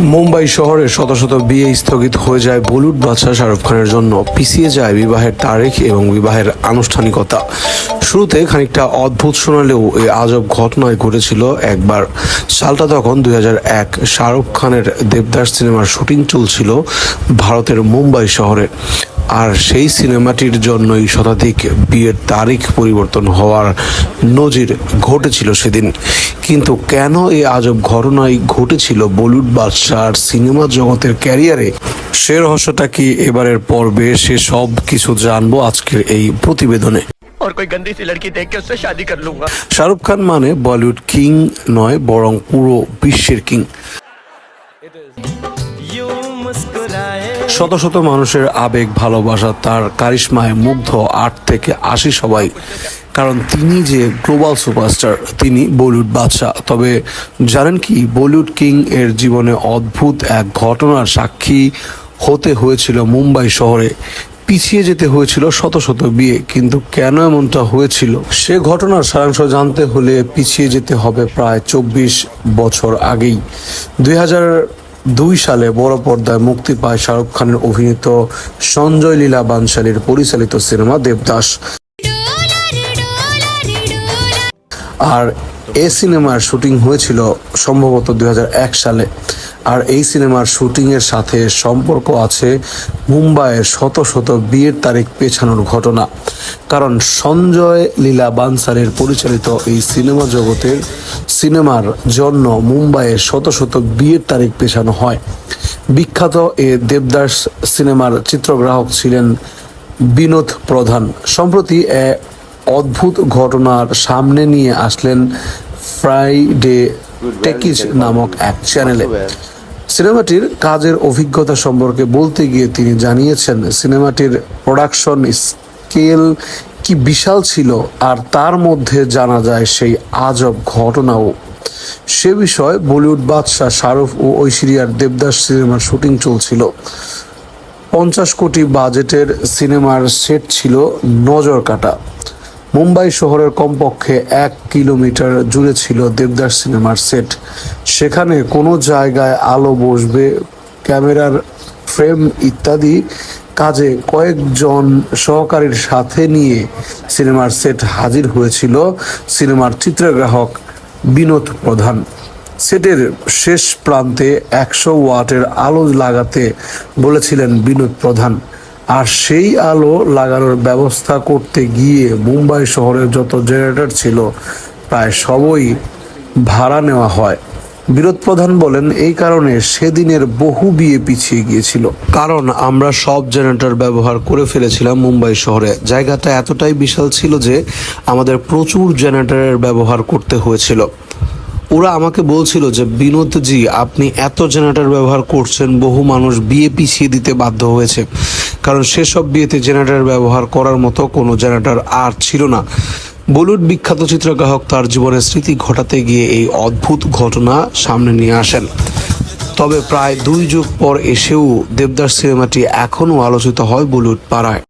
মুম্বাই শহরে শত শত বিয়ে স্থগিত হয়ে যায় বলিউড বাদশাহ শাহরুখ খানের জন্য। পিছিয়ে যায় বিবাহের তারিখ এবং বিবাহের আনুষ্ঠানিকতা। শুরুতে খানিকটা অদ্ভুত শোনালেও এই আজব ঘটনায় ঘটেছিল একবার। সালটা তখন দুই এক শাহরুখ খানের দেবদাস সিনেমার শুটিং চলছিল ভারতের মুম্বাই শহরে। আর সেই সিনেমাটির জন্যই শতাধিক বিয়ের তারিখ পরিবর্তন হওয়ার নজির ঘটেছিল সেদিন কিন্তু কেন এই আজব ঘটনাই ঘটেছিল বলিউড বাদশার সিনেমা জগতের ক্যারিয়ারে সে রহস্যটা কি এবারের পর্বে সে সব কিছু জানবো আজকের এই প্রতিবেদনে और कोई गंदी सी लड़की देख के उससे शादी कर लूंगा শাহরুখ খান মানে বলিউড কিং নয় বরং পুরো বিশ্বের কিং শত শত মানুষের আবেগ, ভালোবাসা, তার কারিশ্মায় মুগ্ধ আট থেকে আশি সবাই। কারণ তিনি যে গ্লোবাল সুপারস্টার, তিনি বলিউড বাদশাহ। তবে জানেন কি, বলিউড কিং এর জীবনে অদ্ভুত এক ঘটনার সাক্ষী হতে হয়েছিল মুম্বাই শহরে। পিছিয়ে যেতে হয়েছিল শত শত বিয়ে, কিন্তু কেন এমনটা হয়েছিল? সে ঘটনার সারাংশ জানতে হলে পিছিয়ে যেতে হবে প্রায় চব্বিশ বছর আগেই। দুই হাজার দুই সালে বড় পর্দায় মুক্তি পায় শাহরুখ খানের অভিনীত সঞ্জয় লীলা বানশালীর পরিচালিত সিনেমা দেবদাস। আর এ সিনেমার শুটিং হয়েছিল সম্ভবত দুই হাজার এক সালে। আর এই সিনেমার শুটিং এর সাথে সম্পর্ক আছে মুম্বাইয়ের শত শত বিয়ের তারিখ পেছানোর ঘটনা। কারণ সঞ্জয় লীলা বানসারের পরিচালিত এই সিনেমা জগতের সিনেমার জন্য মুম্বাইয়ের শত শত বিয়ের তারিখ পেছানো হয়। বিখ্যাত এ দেবদাস সিনেমার চিত্রগ্রাহক ছিলেন বিনোদ প্রধান। সম্প্রতি অদ্ভুত ঘটনার সামনে নিয়ে আসলেন ফ্রাইডে টেকিজ নামক এক চ্যানেলে সিনেমাটির কাজের অভিজ্ঞতা সম্পর্কে বলতে গিয়ে তিনি জানিয়েছেন, সিনেমাটির প্রোডাকশন স্কেল কি বিশাল ছিল আর তার মধ্যে জানা যায় সেই আজব ঘটনাও। সে বিষয়ে বলিউড বাদশাহ শাহরুখ ও ঐশ্বরিয়ার দেবদাস সিনেমার শুটিং চলছিল। পঞ্চাশ কোটি বাজেটের সিনেমার সেট ছিল নজর কাটা মুম্বাই শহরের কমপক্ষে এক কিলোমিটার জুড়ে ছিল দেবদাস সিনেমার সেট। সেখানে কোনো জায়গায় আলো বসবে, ক্যামেরার ফ্রেম ইত্যাদি কাজে কয়েকজন সহকারীর সাথে নিয়ে সিনেমার সেট হাজির হয়েছিল সিনেমার চিত্রগ্রাহক বিনোদ প্রধান। সেটের শেষ প্রান্তে একশো ওয়াটের আলো লাগাতে বলেছিলেন বিনোদ প্রধান। আর সেই আলো লাগানোর ব্যবস্থা করতে গিয়ে মুম্বাই শহরের যত জেনারেটর ছিল, প্রায় সবই ভাড়া নেওয়া হয়। বিরোধ প্রধান বলেন, এই কারণে সেদিনের বহু বিয়ে পিছিয়ে গিয়েছিল। কারণ আমরা সব জেনারেটর ব্যবহার করে ফেলেছিলাম মুম্বাই শহরে। জায়গাটা এতটাই বিশাল ছিল যে আমাদের প্রচুর জেনারেটরের ব্যবহার করতে হয়েছিল। ওরা আমাকে বলছিল যে, বিনোদজি, আপনি এত জেনারেটর ব্যবহার করছেন, বহু মানুষ বিয়ে পিছিয়ে দিতে বাধ্য হয়েছে। কারণ সেসব বিয়েতে জেনারেটর ব্যবহার করার মতো কোনো জেনারেটর আর ছিল না। বলিউড বিখ্যাত চিত্রগ্রাহক তার জীবনের স্মৃতি ঘটাতে গিয়ে এই অদ্ভুত ঘটনা সামনে নিয়ে আসেন। তবে প্রায় দুই যুগ পর এসেও দেবদাস সিনেমাটি এখনও আলোচিত হয় বলিউড পাড়ায়।